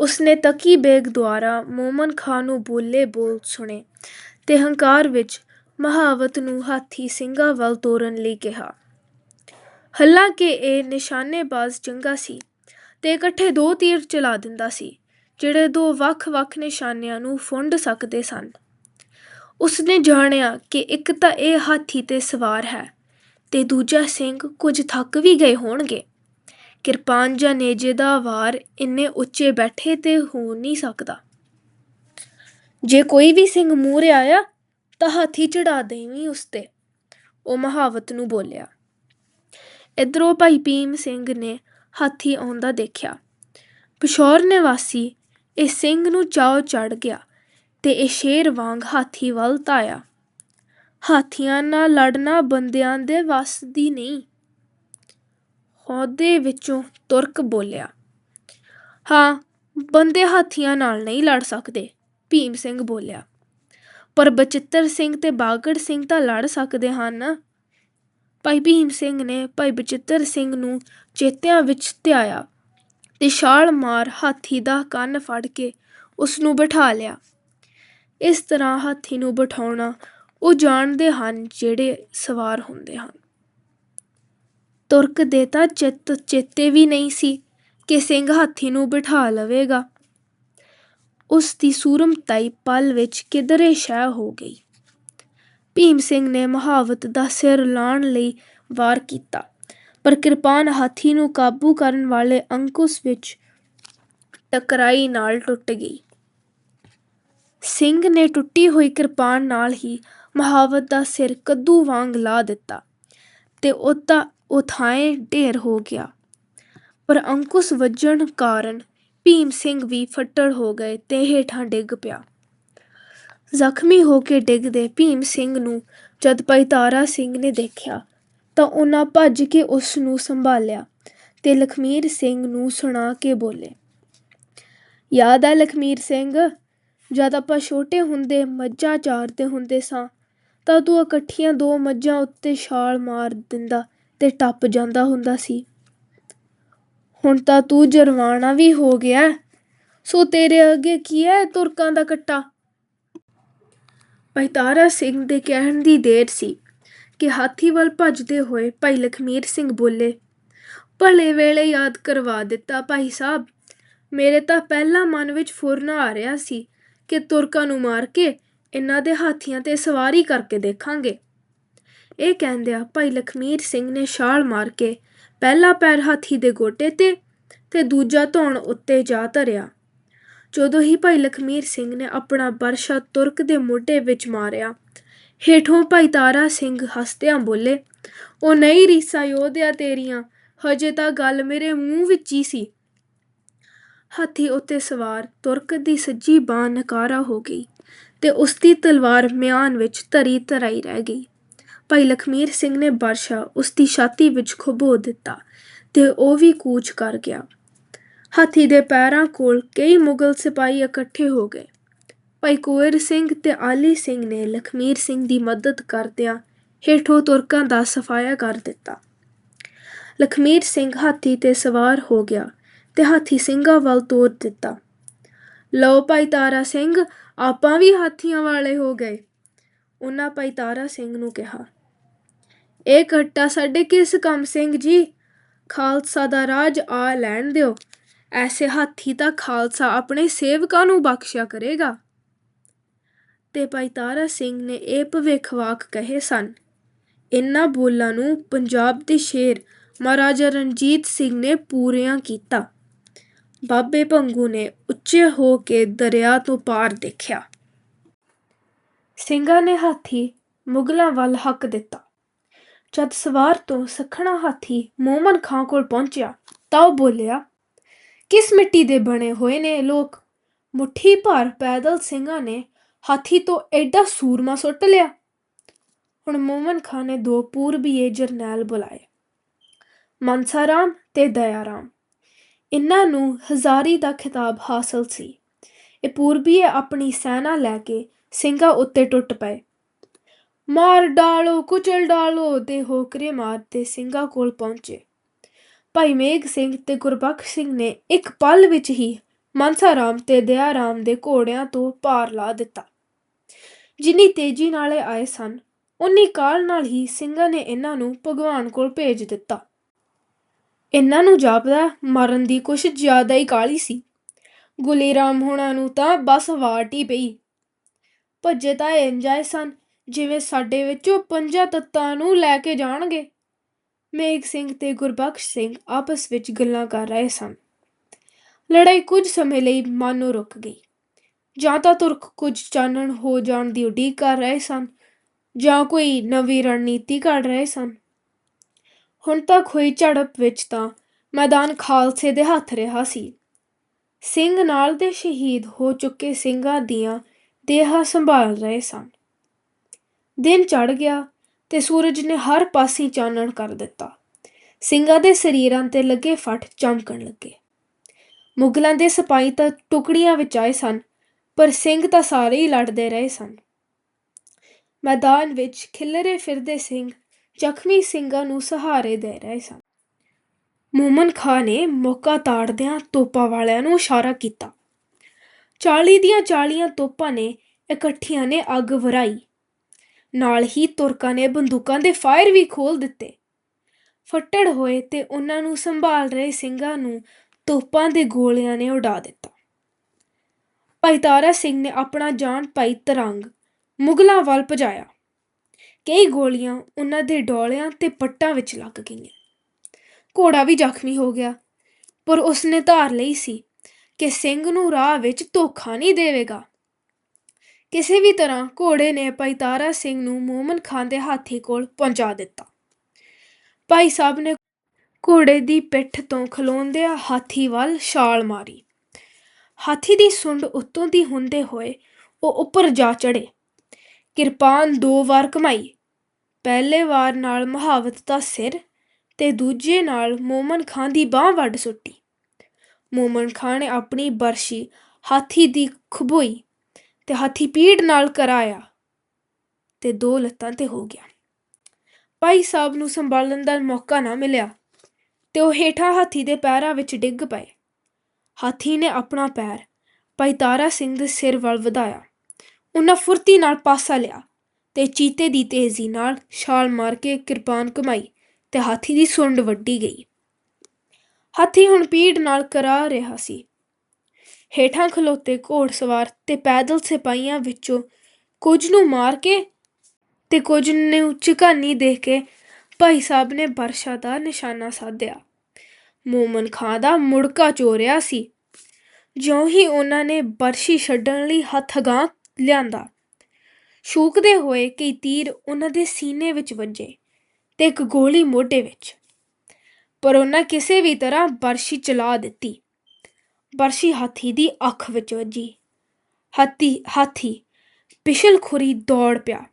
ਉਸਨੇ ਤਕੀ ਬੇਗ ਦੁਆਰਾ ਮੋਮਨ ਖਾਨ ਨੂੰ ਬੋਲੇ ਬੋਲ ਸੁਣੇ ਤੇ ਹੰਕਾਰ ਵਿੱਚ ਮਹਾਵਤ ਨੂੰ ਹਾਥੀ ਸਿੰਘਾਂ ਵੱਲ ਤੋਰਨ ਲਈ ਕਿਹਾ। ਹਾਲਾਂਕਿ ਇਹ ਨਿਸ਼ਾਨੇਬਾਜ਼ ਚੰਗਾ ਸੀ ਤੇ ਇਕੱਠੇ ਦੋ ਤੀਰ ਚਲਾ ਦਿੰਦਾ ਸੀ। ਜਿਹੜੇ ਦੋ ਵੱਖ-ਵੱਖ ਨਿਸ਼ਾਨਿਆਂ ਨੂੰ ਫੁੰਡ ਸਕਦੇ ਸਨ। ਉਸਨੇ ਜਾਣਿਆ ਕਿ ਇੱਕ ਤਾਂ ਇਹ ਹਾਥੀ 'ਤੇ ਸਵਾਰ ਹੈ ਤੇ ਦੂਜਾ ਸਿੰਘ ਕੁਝ ਥੱਕ ਵੀ ਗਏ ਹੋਣਗੇ। ਕਿਰਪਾਨ ਜਾਂ ਨੇਜੇ ਦਾ ਵਾਰ ਇੰਨੇ ਉੱਚੇ ਬੈਠੇ 'ਤੇ ਹੋ ਨਹੀਂ ਸਕਦਾ। ਜੇ ਕੋਈ ਵੀ ਸਿੰਘ ਮੂਹਰੇ ਆਇਆ ਤਾਂ ਹਾਥੀ ਚੜ੍ਹਾ ਦੇਵੀਂ ਉਸ 'ਤੇ, ਉਹ ਮਹਾਵਤ ਨੂੰ ਬੋਲਿਆ। ਇਧਰੋਂ ਭਾਈ ਭੀਮ ਸਿੰਘ ਨੇ ਹਾਥੀ ਆਉਂਦਾ ਦੇਖਿਆ। ਪਿਸ਼ੌਰ ਨਿਵਾਸੀ ਇਹ ਸਿੰਘ ਨੂੰ ਚਾਅ ਚੜ੍ਹ ਗਿਆ ਤੇ ਇਹ ਸ਼ੇਰ ਵਾਂਗ ਹਾਥੀ ਵੱਲ ਧਾਇਆ। ਹਾਥੀਆਂ ਨਾਲ ਲੜਨਾ ਬੰਦਿਆਂ ਦੇ ਵੱਸ ਦੀ ਨਹੀਂ। ਹੌਦੇ ਵਿੱਚੋਂ ਤੁਰਕ ਬੋਲਿਆ। ਹਾਂ, ਬੰਦੇ ਹਾਥੀਆਂ ਨਾਲ ਨਹੀਂ ਲੜ ਸਕਦੇ, ਭੀਮ ਸਿੰਘ ਬੋਲਿਆ। ਪਰ ਬਚਿੱਤਰ ਸਿੰਘ ਤੇ ਬਾਗੜ ਸਿੰਘ ਤਾਂ ਲੜ ਸਕਦੇ ਹਨ। ਭਾਈ ਭੀਮ ਸਿੰਘ ਨੇ ਭਾਈ ਬਚਿੱਤਰ ਸਿੰਘ ਨੂੰ ਚੇਤਿਆਂ ਵਿੱਚ ਧਿਆਇਆ ਤੇ ਛਾਲ ਮਾਰ ਹਾਥੀ ਦਾ ਕੰਨ ਫੜ ਕੇ ਉਸ ਨੂੰ ਬਿਠਾ ਲਿਆ। ਇਸ ਤਰ੍ਹਾਂ ਹਾਥੀ ਨੂੰ ਬਿਠਾਉਣਾ ਉਹ ਜਾਣਦੇ ਹਨ ਜਿਹੜੇ ਸਵਾਰ ਹੁੰਦੇ ਹਨ। ਤੁਰਕ ਦੇ ਤਾਂ ਚਿੱਤ ਚੇਤੇ ਵੀ ਨਹੀਂ ਸੀ ਕਿ ਸਿੰਘ ਹਾਥੀ ਨੂੰ ਬਿਠਾ ਲਵੇਗਾ। ਉਸ ਦੀ ਸੂਰਮਤਾਈ ਪਲ ਵਿੱਚ ਕਿਧਰੇ ਛਾਇ ਹੋ ਗਈ। ਭੀਮ ਸਿੰਘ ਨੇ ਮਹਾਵਤ ਦਾ ਸਿਰ ਲਾਹੁਣ ਲਈ ਵਾਰ ਕੀਤਾ, ਪਰ ਕਿਰਪਾਨ ਹਾਥੀ ਨੂੰ ਕਾਬੂ ਕਰਨ ਵਾਲੇ ਅੰਕੁਸ਼ ਵਿੱਚ ਟਕਰਾਈ ਨਾਲ ਟੁੱਟ ਗਈ। ਸਿੰਘ ਨੇ ਟੁੱਟੀ ਹੋਈ ਕਿਰਪਾਨ ਨਾਲ ਹੀ ਮਹਾਵਤ ਦਾ ਸਿਰ ਕੱਦੂ ਵਾਂਗ ਲਾ ਦਿੱਤਾ ਤੇ ਉਹਦਾ ਉਹ ਥਾਂਏਂ ਢੇਰ ਹੋ ਗਿਆ। ਪਰ ਅੰਕੁਸ਼ ਵੱਜਣ ਕਾਰਨ ਭੀਮ ਸਿੰਘ ਵੀ ਫੱਟੜ ਹੋ ਗਏ ਤੇ ਹੇਠਾਂ ਡਿੱਗ ਪਿਆ। ਜ਼ਖ਼ਮੀ ਹੋ ਕੇ ਡਿੱਗਦੇ ਭੀਮ ਸਿੰਘ ਨੂੰ ਜਦ ਭਾਈ ਤਾਰਾ ਸਿੰਘ ਨੇ ਦੇਖਿਆ ਤਾਂ ਉਹਨਾਂ ਭੱਜ ਕੇ ਉਸ ਨੂੰ ਸੰਭਾਲਿਆ ਤੇ ਲਖਮੀਰ ਸਿੰਘ ਨੂੰ ਸੁਣਾ ਕੇ ਬੋਲੇ। ਯਾਦ ਹੈ ਲਖਮੀਰ ਸਿੰਘ, ਜਦ ਆਪਾਂ ਛੋਟੇ ਹੁੰਦੇ ਮੱਝਾਂ ਚਾਰਦੇ ਹੁੰਦੇ ਸਾਂ ਤਾਂ ਤੂੰ ਇਕੱਠੀਆਂ ਦੋ ਮੱਝਾਂ ਉੱਤੇ ਛਾਲ ਮਾਰ ਦਿੰਦਾ ਤੇ ਟੱਪ ਜਾਂਦਾ ਹੁੰਦਾ ਸੀ। ਹੁਣ ਤਾਂ ਤੂੰ ਜਰਵਾਣਾ ਵੀ ਹੋ ਗਿਆ, ਸੋ ਤੇਰੇ ਅੱਗੇ ਕੀ ਹੈ ਤੁਰਕਾਂ ਦਾ ਕੱਟਾ। ਭਾਈ ਤਾਰਾ ਸਿੰਘ ਦੇ ਕਹਿਣ ਦੀ ਦੇਰ ਸੀ ਕਿ ਹਾਥੀ ਵੱਲ ਭੱਜਦੇ ਹੋਏ ਭਾਈ ਲਖਮੀਰ ਸਿੰਘ ਬੋਲੇ, ਭਲੇ ਵੇਲੇ ਯਾਦ ਕਰਵਾ ਦਿੱਤਾ ਭਾਈ ਸਾਹਿਬ। ਮੇਰੇ ਤਾਂ ਪਹਿਲਾਂ ਮਨ ਵਿੱਚ ਫੁਰਨਾ ਆ ਰਿਹਾ ਸੀ ਕਿ ਤੁਰਕਾਂ ਨੂੰ ਮਾਰ ਕੇ ਇਹਨਾਂ ਦੇ ਹਾਥੀਆਂ 'ਤੇ ਸਵਾਰੀ ਕਰਕੇ ਦੇਖਾਂਗੇ। ਇਹ ਕਹਿੰਦਿਆਂ ਭਾਈ ਲਖਮੀਰ ਸਿੰਘ ਨੇ ਛਾਲ ਮਾਰ ਕੇ ਪਹਿਲਾ ਪੈਰ ਹਾਥੀ ਦੇ ਗੋਟੇ 'ਤੇ ਤੇ ਦੂਜਾ ਧੌਣ ਉੱਤੇ ਜਾ ਧਰਿਆ। ਜਦੋਂ ਹੀ ਭਾਈ ਲਖਮੀਰ ਸਿੰਘ ਨੇ ਆਪਣਾ ਬਰਸ਼ਾ ਤੁਰਕ ਦੇ ਮੋਢੇ ਵਿੱਚ ਮਾਰਿਆ, ਹੇਠੋਂ ਭਾਈ ਤਾਰਾ ਸਿੰਘ ਹੱਸਦਿਆਂ ਬੋਲੇ, ਉਹ ਨਹੀਂ ਰੀਸਾਂ ਯੋਧਿਆ ਤੇਰੀਆਂ, ਹਜੇ ਤਾਂ ਗੱਲ ਮੇਰੇ ਮੂੰਹ ਵਿੱਚ ਹੀ ਸੀ। ਹਾਥੀ ਉੱਤੇ ਸਵਾਰ ਤੁਰਕ ਦੀ ਸੱਜੀ ਬਾਂਹ ਨਕਾਰਾ ਹੋ ਗਈ ਤੇ ਉਸ ਦੀ ਤਲਵਾਰ ਮਿਆਨ ਵਿੱਚ ਧਰੀ ਧਰਾਈ ਰਹਿ ਗਈ। ਭਾਈ ਲਖਮੀਰ ਸਿੰਘ ਨੇ ਬਾਦਸ਼ਾਹ ਉਸ ਦੀ ਛਾਤੀ ਵਿੱਚ ਖਬੋ ਦਿੱਤਾ ਤੇ ਉਹ ਵੀ ਕੂਚ ਕਰ ਗਿਆ। ਹਾਥੀ ਦੇ ਪੈਰਾਂ ਕੋਲ ਕਈ ਮੁਗ਼ਲ ਸਿਪਾਹੀ ਇਕੱਠੇ ਹੋ ਗਏ। ਭਾਈ ਕੁੰਵਰ ਸਿੰਘ ਤੇ ਆਲੀ ਸਿੰਘ ਨੇ ਲਖਮੀਰ ਸਿੰਘ ਦੀ ਮਦਦ ਕਰਦਿਆਂ ਹੇਠੋਂ ਤੁਰਕਾਂ ਦਾ ਸਫਾਇਆ ਕਰ ਦਿੱਤਾ। ਲਖਮੀਰ ਸਿੰਘ ਹਾਥੀ 'ਤੇ ਸਵਾਰ ਹੋ ਗਿਆ ਤੇ ਹਾਥੀ ਸਿੰਘਾਂ ਵੱਲ ਤੋਰ ਦਿੱਤਾ। ਲਓ ਭਾਈ ਤਾਰਾ ਸਿੰਘ, ਆਪਾਂ ਵੀ ਹਾਥੀਆਂ ਵਾਲੇ ਹੋ ਗਏ। ਉਹਨਾਂ ਭਾਈ ਤਾਰਾ ਸਿੰਘ ਨੂੰ ਕਿਹਾ। ਇਹ ਕੱਟਾ ਸਾਡੇ ਕਿਸ ਕੰਮ ਸਿੰਘ ਜੀ, ਖਾਲਸਾ ਦਾ ਰਾਜ ਆ ਲੈਣ ਦਿਓ। ਐਸੇ ਹਾਥੀ ਤਾਂ ਖਾਲਸਾ ਆਪਣੇ ਸੇਵਕਾਂ ਨੂੰ ਬਖਸ਼ਿਆ ਕਰੇਗਾ। ਤੇ ਭਾਈ ਤਾਰਾ ਸਿੰਘ ਨੇ ਇਹ ਭਵਿੱਖਵਾਕ ਕਹੇ ਸਨ। ਇਹਨਾਂ ਬੋਲਾਂ ਨੂੰ ਪੰਜਾਬ ਦੇ ਸ਼ੇਰ ਮਹਾਰਾਜਾ ਰਣਜੀਤ ਸਿੰਘ ਨੇ ਪੂਰਿਆਂ ਕੀਤਾ। ਬਾਬੇ ਭੰਗੂ ਨੇ ਉੱਚੇ ਹੋ ਕੇ ਦਰਿਆ ਤੋਂ ਪਾਰ ਦੇਖਿਆ। ਸਿੰਘਾਂ ਨੇ ਹਾਥੀ ਮੁਗ਼ਲਾਂ ਵੱਲ ਹੱਕ ਦਿੱਤਾ। ਜਦ ਸਵਾਰ ਤੋਂ ਸੱਖਣਾ ਹਾਥੀ ਮੋਮਨ ਖਾਂ ਕੋਲ ਪਹੁੰਚਿਆ ਤਾਂ ਉਹ ਬੋਲਿਆ, ਕਿਸ ਮਿੱਟੀ ਦੇ ਬਣੇ ਹੋਏ ਨੇ ਲੋਕ। ਮੁੱਠੀ ਭਰ ਪੈਦਲ ਸਿੰਘਾਂ ਨੇ ਹਾਥੀ ਤੋਂ ਏਡਾ ਸੂਰਮਾ ਸੁੱਟ ਲਿਆ। ਹੁਣ ਮੋਮਨ ਖਾਂ ਨੇ ਦੋ ਪੂਰਬੀਏ ਜਰਨੈਲ ਬੁਲਾਏ, ਮਨਸਾ ਰਾਮ ਤੇ ਦਇਆ ਰਾਮ। ਇਹਨਾਂ ਨੂੰ ਹਜ਼ਾਰੀ ਦਾ ਖਿਤਾਬ ਹਾਸਲ ਸੀ। ਇਹ ਪੂਰਬੀਏ ਆਪਣੀ ਸੈਨਾ ਲੈ ਕੇ ਸਿੰਘਾਂ ਉੱਤੇ ਟੁੱਟ ਪਏ। ਮਾਰ ਡਾਲੋ, ਕੁਚਲ ਡਾਲੋ ਦੇ ਹੋਕਰੇ ਮਾਰਦੇ ਸਿੰਘਾਂ ਕੋਲ ਪਹੁੰਚੇ। ਭਾਈ ਮੇਘ ਸਿੰਘ ਤੇ ਗੁਰਬਖਸ਼ ਸਿੰਘ ਨੇ ਇੱਕ ਪਲ ਵਿੱਚ ਹੀ ਮਨਸਾ ਰਾਮ ਤੇ ਦਇਆ ਰਾਮ ਦੇ ਘੋੜਿਆਂ ਤੋਂ ਪਾਰ ਲਾ ਦਿੱਤਾ। ਜਿੰਨੀ ਤੇਜ਼ੀ ਨਾਲ ਇਹ ਆਏ ਸਨ, ਓਨੀ ਕਾਲ ਨਾਲ ਹੀ ਸਿੰਘਾਂ ਨੇ ਇਹਨਾਂ ਨੂੰ ਭਗਵਾਨ ਕੋਲ ਭੇਜ ਦਿੱਤਾ। ਇਹਨਾਂ ਨੂੰ ਜਾਪਦਾ ਮਰਨ ਦੀ ਕੁਛ ਜ਼ਿਆਦਾ ਹੀ ਕਾਹਲੀ ਸੀ। ਗੁਲੀਰਾਮ ਹੋਣਾ ਨੂੰ ਤਾਂ ਬਸ ਵਾਟ ਹੀ ਪਈ ਭੱਜੇ ਤਾਂ ਇੰਜਾਏ ਸਨ ਜਿਵੇਂ ਸਾਡੇ ਵਿੱਚੋਂ ਪੰਜਾਂ ਤੱਤਾਂ ਨੂੰ ਲੈ ਕੇ ਜਾਣਗੇ ਮੇਘ ਸਿੰਘ ਤੇ ਗੁਰਬਖਸ਼ ਸਿੰਘ ਆਪਸ ਵਿੱਚ ਗੱਲਾਂ ਕਰ ਰਹੇ ਸਨ ਲੜਾਈ ਕੁਝ ਸਮੇਂ ਲਈ ਮਾਨੋ ਰੁਕ ਗਈ ਜਾਂ ਤਾਂ ਤੁਰਕ ਕੁਝ ਚਾਨਣ ਹੋ ਜਾਣ ਦੀ ਉਡੀਕ ਕਰ ਰਹੇ ਸਨ, ਜਾਂ ਕੋਈ ਨਵੀਂ ਰਣਨੀਤੀ ਘੜ ਰਹੇ ਸਨ। ਹੁਣ ਤੱਕ ਹੋਈ ਝੜਪ ਵਿੱਚ ਤਾਂ ਮੈਦਾਨ ਖਾਲਸੇ ਦੇ ਹੱਥ ਰਿਹਾ ਸੀ। ਸਿੰਘ ਨਾਲ ਦੇ ਸ਼ਹੀਦ ਹੋ ਚੁੱਕੇ ਸਿੰਘਾਂ ਦੀਆਂ ਦੇਹਾਂ ਸੰਭਾਲ ਰਹੇ ਸਨ। ਦਿਨ ਚੜ ਗਿਆ ਤੇ ਸੂਰਜ ਨੇ ਹਰ ਪਾਸੇ ਚਾਨਣ ਕਰ ਦਿੱਤਾ। ਸਿੰਘਾਂ ਦੇ ਸਰੀਰਾਂ ਤੇ ਲੱਗੇ ਫੱਟ ਚਮਕਣ ਲੱਗੇ। ਮੁਗਲਾਂ ਦੇ ਸਿਪਾਹੀ ਤਾਂ ਟੁਕੜੀਆਂ ਵਿੱਚ ਆਏ ਸਨ ਪਰ ਸਿੰਘ ਤਾਂ ਸਾਰੇ ਹੀ ਲੜਦੇ ਰਹੇ ਸਨ। ਮੈਦਾਨ ਵਿੱਚ ਖਿਲਰੇ ਫਿਰਦੇ ਸਿੰਘ ਜ਼ਖਮੀ ਸਿੰਘਾਂ ਨੂੰ ਸਹਾਰੇ ਦੇ ਰਹੇ ਸਨ। ਮੂਮਨ ਖਾਂ ਨੇ ਮੌਕਾ ਤਾੜਦਿਆਂ ਤੋਪਾਂ ਵਾਲਿਆਂ ਨੂੰ ਇਸ਼ਾਰਾ ਕੀਤਾ। 40 ਦੀਆਂ 40 ਤੋਪਾਂ ਨੇ ਇਕੱਠੀਆਂ ਨੇ ਅੱਗ ਵਰਾਈ। ਨਾਲ ਹੀ ਤੁਰਕਾਂ ਨੇ ਬੰਦੂਕਾਂ ਦੇ ਫਾਇਰ ਵੀ ਖੋਲ ਦਿੱਤੇ। ਫੱਟੜ ਹੋਏ ਤੇ ਉਹਨਾਂ ਨੂੰ ਸੰਭਾਲ ਰਹੇ ਸਿੰਘਾਂ ਨੂੰ ਤੋਪਾਂ ਦੇ ਗੋਲਿਆਂ ਨੇ ਉਡਾ ਦਿੱਤਾ। ਭਾਈ ਤਾਰਾ ਸਿੰਘ ਨੇ ਆਪਣਾ ਜਾਨ ਭਾਈ ਤਰੰਗ ਮੁਗਲਾਂ ਵੱਲ ਭਜਾਇਆ। ਕਈ ਗੋਲੀਆਂ ਉਹਨਾਂ ਦੇ ਡੋਲਿਆਂ ਤੇ ਪੱਟਾਂ ਵਿੱਚ ਲੱਗ ਗਈਆਂ। ਘੋੜਾ ਵੀ ਜ਼ਖਮੀ ਹੋ ਗਿਆ, ਪਰ ਉਸਨੇ ਧਾਰ ਲਈ ਸੀ ਕਿ ਸਿੰਘ ਨੂੰ ਰਾਹ ਵਿੱਚ ਧੋਖਾ ਨਹੀਂ ਦੇਵੇਗਾ। ਕਿਸੇ ਵੀ ਤਰ੍ਹਾਂ ਘੋੜੇ ਨੇ ਭਾਈ ਤਾਰਾ ਸਿੰਘ ਨੂੰ ਮੋਮਨ ਖਾਨ ਦੇ ਹਾਥੀ ਕੋਲ ਪਹੁੰਚਾ ਦਿੱਤਾ। ਭਾਈ ਸਾਹਿਬ ਨੇ ਘੋੜੇ ਦੀ ਪਿੱਠ ਤੋਂ ਖਲੋਂਦਿਆਂ ਹਾਥੀ ਵੱਲ ਛਾਲ ਮਾਰੀ। ਹਾਥੀ ਦੀ ਸੁੰਡ ਉੱਤੋਂ ਦੀ ਹੁੰਦੇ ਹੋਏ ਉਹ ਉੱਪਰ ਜਾ ਚੜੇ ਕਿਰਪਾਨ ਦੋ ਵਾਰ ਕਮਾਈ। ਪਹਿਲੇ ਵਾਰ ਨਾਲ ਮਹਾਵਤ ਦਾ ਸਿਰ ਤੇ ਦੂਜੇ ਨਾਲ ਮੋਮਨ ਖਾਂ ਦੀ ਬਾਹ ਵੱਢ ਸੁੱਟੀ। ਮੋਮਨ ਖਾਂ ਨੇ ਆਪਣੀ ਬਰਸ਼ੀ ਹਾਥੀ ਦੀ ਖਬੋਈ ਤੇ ਹਾਥੀ ਪੀੜ ਨਾਲ ਕਰਾਇਆ ਤੇ ਦੋ ਲੱਤਾਂ ਤੇ ਹੋ ਗਿਆ। ਭਾਈ ਸਾਹਿਬ ਨੂੰ ਸੰਭਾਲਣ ਦਾ ਮੌਕਾ ਨਾ ਮਿਲਿਆ ਤੇ ਉਹ ਹੇਠਾਂ ਹਾਥੀ ਦੇ ਪੈਰਾਂ ਵਿੱਚ ਡਿੱਗ ਪਏ। ਹਾਥੀ ਨੇ ਆਪਣਾ ਪੈਰ ਭਾਈ ਤਾਰਾ ਸਿੰਘ ਦੇ ਸਿਰ ਵੱਲ ਵਧਾਇਆ। ਉਹਨਾਂ ਫੁਰਤੀ ਨਾਲ ਪਾਸਾ ਲਿਆ ਤੇ ਚੀਤੇ ਦੀ ਤੇਜ਼ੀ ਨਾਲ ਛਾਲ ਮਾਰ ਕੇ ਕਿਰਪਾਨ ਕਮਾਈ ਤੇ ਹਾਥੀ ਦੀ ਸੁੰਡ ਵੱਢੀ ਗਈ। ਹਾਥੀ ਹੁਣ ਪੀੜ ਨਾਲ ਕਰਾ ਰਿਹਾ ਸੀ। ਹੇਠਾਂ ਖਲੋਤੇ ਘੋੜਸਵਾਰ ਤੇ ਪੈਦਲ ਸਿਪਾਹੀਆਂ ਵਿੱਚੋਂ ਕੁਝ ਨੂੰ ਮਾਰ ਕੇ ਤੇ ਕੁਝ ਨੂੰ ਝਕਾਨੀ ਦੇ ਕੇ ਭਾਈ ਸਾਹਿਬ ਨੇ ਬਰਸ਼ਾ ਦਾ ਨਿਸ਼ਾਨਾ ਸਾਧਿਆ। ਮੋਮਨ ਖਾਂ ਦਾ ਮੁੜਕਾ ਚੋਰਿਆ ਸੀ। ਜਿਉਂ ਹੀ ਉਹਨਾਂ ਨੇ ਬਰਸ਼ੀ ਛੱਡਣ ਲਈ ਹੱਥ ਅਗਾਂਹ ਲਿਆਂਦਾ। ਸ਼ੂਕਦੇ ਹੋਏ ਕਈ ਤੀਰ ਉਹਨਾਂ ਦੇ ਸੀਨੇ ਵਿੱਚ ਵੱਜੇ ਤੇ ਇੱਕ ਗੋਲੀ ਮੋਢੇ ਵਿੱਚ। ਪਰ ਉਹਨਾਂ ਕਿਸੇ ਵੀ ਤਰ੍ਹਾਂ ਬਰਸ਼ੀ ਚਲਾ ਦਿੱਤੀ। ਬਰਸ਼ੀ ਹਾਥੀ ਦੀ ਅੱਖ ਵਿੱਚ ਵੱਜੀ। ਹਾਥੀ ਹਾਥੀ ਪਿਛਲ ਖੁਰੀ ਦੌੜ ਪਿਆ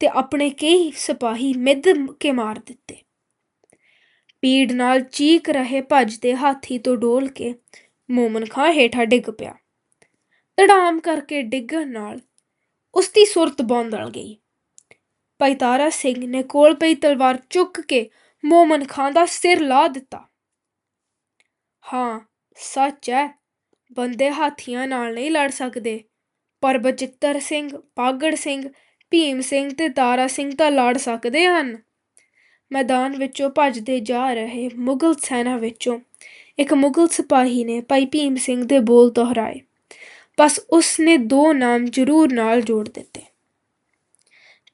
ਤੇ ਆਪਣੇ ਕਈ ਸਿਪਾਹੀ ਮਿੱਧ ਕੇ ਮਾਰ ਦਿੱਤੇ। ਪੀੜ ਨਾਲ ਚੀਕ ਰਹੇ ਭੱਜਦੇ ਹਾਥੀ ਤੋਂ ਡੋਲ ਕੇ ਮੋਮਨ ਖਾਂ ਹੇਠਾਂ ਡਿੱਗ ਪਿਆ। ਤੜਾਮ ਕਰਕੇ ਡਿੱਗਣ ਨਾਲ ਉਸ ਦੀ ਸੁਰਤ ਬੌਂਦਲ ਗਈ। ਭਾਈ ਤਾਰਾ ਸਿੰਘ ਨੇ ਕੋਲ ਪਈ ਤਲਵਾਰ ਚੁੱਕ ਕੇ ਮੋਮਨ ਖਾਂ ਦਾ ਸਿਰ ਲਾ ਦਿੱਤਾ। ਹਾਂ, ਸੱਚ ਹੈ ਬੰਦੇ ਹਾਥੀਆਂ ਨਾਲ ਨਹੀਂ ਲੜ ਸਕਦੇ। ਪਰ ਬਚਿੱਤਰ ਸਿੰਘ, ਪਾਗੜ ਸਿੰਘ, ਭੀਮ ਸਿੰਘ ਤੇ ਤਾਰਾ ਸਿੰਘ ਤਾਂ ਲੜ ਸਕਦੇ ਹਨ। ਮੈਦਾਨ ਵਿੱਚੋਂ ਭੱਜਦੇ ਜਾ ਰਹੇ ਮੁਗਲ ਸੈਨਾ ਵਿੱਚੋਂ ਇੱਕ ਮੁਗਲ ਸਿਪਾਹੀ ਨੇ ਭਾਈ ਭੀਮ ਸਿੰਘ ਦੇ ਬੋਲ ਦੁਹਰਾਏ। ਬਸ ਉਸ ਨੇ ਦੋ ਨਾਮ ਜ਼ਰੂਰ ਨਾਲ ਜੋੜ ਦਿੱਤੇ।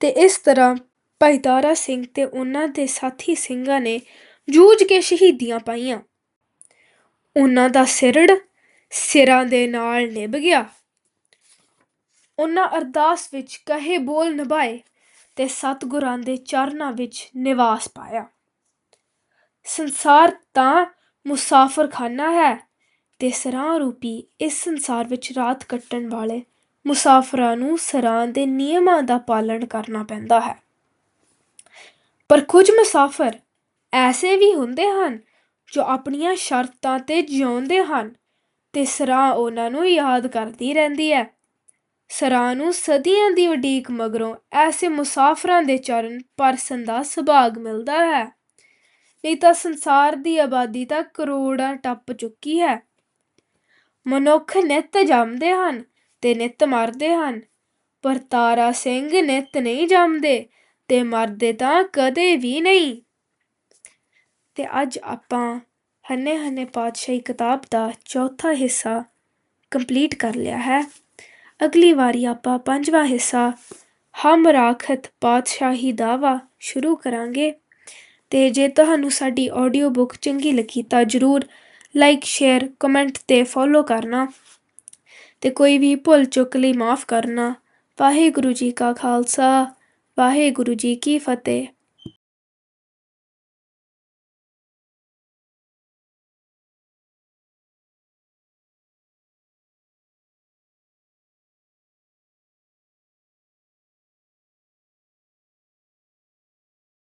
ਤੇ ਇਸ ਤਰ੍ਹਾਂ ਭਾਈ ਤਾਰਾ ਸਿੰਘ ਤੇ ਉਹਨਾਂ ਦੇ ਸਾਥੀ ਸਿੰਘਾਂ ਨੇ ਜੂਝ ਕੇ ਸ਼ਹੀਦੀਆਂ ਪਾਈਆਂ। ਉਹਨਾਂ ਦਾ ਸਿਰੜ ਸਿਰਾਂ ਦੇ ਨਾਲ ਨਿਭ ਗਿਆ। ਉਹਨਾਂ ਅਰਦਾਸ ਵਿੱਚ ਕਹੇ ਬੋਲ ਨਿਭਾਏ। ਅਤੇ ਸਤਿਗੁਰਾਂ ਦੇ ਚਰਨਾਂ ਵਿੱਚ ਨਿਵਾਸ ਪਾਇਆ। ਸੰਸਾਰ ਤਾਂ ਮੁਸਾਫਰਖਾਨਾ ਹੈ ਅਤੇ ਸਰਾਂ ਰੂਪੀ ਇਸ ਸੰਸਾਰ ਵਿੱਚ ਰਾਤ ਕੱਟਣ ਵਾਲੇ ਮੁਸਾਫਰਾਂ ਨੂੰ ਸਰਾਂ ਦੇ ਨਿਯਮਾਂ ਦਾ ਪਾਲਣ ਕਰਨਾ ਪੈਂਦਾ ਹੈ। ਪਰ ਕੁਝ ਮੁਸਾਫਰ ਐਸੇ ਵੀ ਹੁੰਦੇ ਹਨ ਜੋ ਆਪਣੀਆਂ ਸ਼ਰਤਾਂ ਤੇ ਜਿਉਂਦੇ ਹਨ ਤੇ ਸਰਾਂ ਉਹਨਾਂ ਨੂੰ ਯਾਦ ਕਰਦੀ ਰਹਿੰਦੀ ਹੈ। ਸਰਾਂ ਨੂੰ ਸਦੀਆਂ ਦੀ ਉਡੀਕ ਮਗਰੋਂ ਐਸੇ ਮੁਸਾਫਰਾਂ ਦੇ ਚਰਨ ਪਰਸਨ ਦਾ ਸੁਭਾਗ ਮਿਲਦਾ ਹੈ। ਨਹੀਂ ਤਾਂ ਸੰਸਾਰ ਦੀ ਆਬਾਦੀ ਤਾਂ ਕਰੋੜਾਂ ਟੱਪ ਚੁੱਕੀ ਹੈ। ਮਨੁੱਖ ਨਿੱਤ ਜੰਮਦੇ ਹਨ ਤੇ ਨਿੱਤ ਮਰਦੇ ਹਨ। ਪਰ ਤਾਰਾ ਸਿੰਘ ਨਿੱਤ ਨਹੀਂ ਜੰਮਦੇ ਤੇ ਮਰਦੇ ਤਾਂ ਕਦੇ ਵੀ ਨਹੀਂ। ਤੇ ਅੱਜ ਆਪਾਂ ਹੰਨੇ ਹੰਨੇ ਪਾਤਸ਼ਾਹੀ ਕਿਤਾਬ ਦਾ ਚੌਥਾ ਹਿੱਸਾ ਕੰਪਲੀਟ ਕਰ ਲਿਆ ਹੈ। ਅਗਲੀ ਵਾਰੀ ਆਪਾਂ ਪੰਜਵਾਂ ਹਿੱਸਾ ਹਮ ਰਾਖਤ ਪਾਤਸ਼ਾਹੀ ਦਾਵਾ ਸ਼ੁਰੂ ਕਰਾਂਗੇ। ਤੇ ਜੇ ਤੁਹਾਨੂੰ ਸਾਡੀ ਆਡੀਓ ਬੁੱਕ ਚੰਗੀ ਲੱਗੀ ਤਾਂ ਜਰੂਰ ਲਾਈਕ ਸ਼ੇਅਰ ਕਮੈਂਟ ਤੇ ਫੋਲੋ ਕਰਨਾ। ਤੇ ਕੋਈ ਵੀ ਭੁੱਲ ਚੁੱਕ ਲਈ ਮਾਫ ਕਰਨਾ। ਵਾਹਿਗੁਰੂ ਜੀ ਕਾ ਖਾਲਸਾ, ਵਾਹਿਗੁਰੂ ਜੀ ਕੀ ਫਤਿਹ।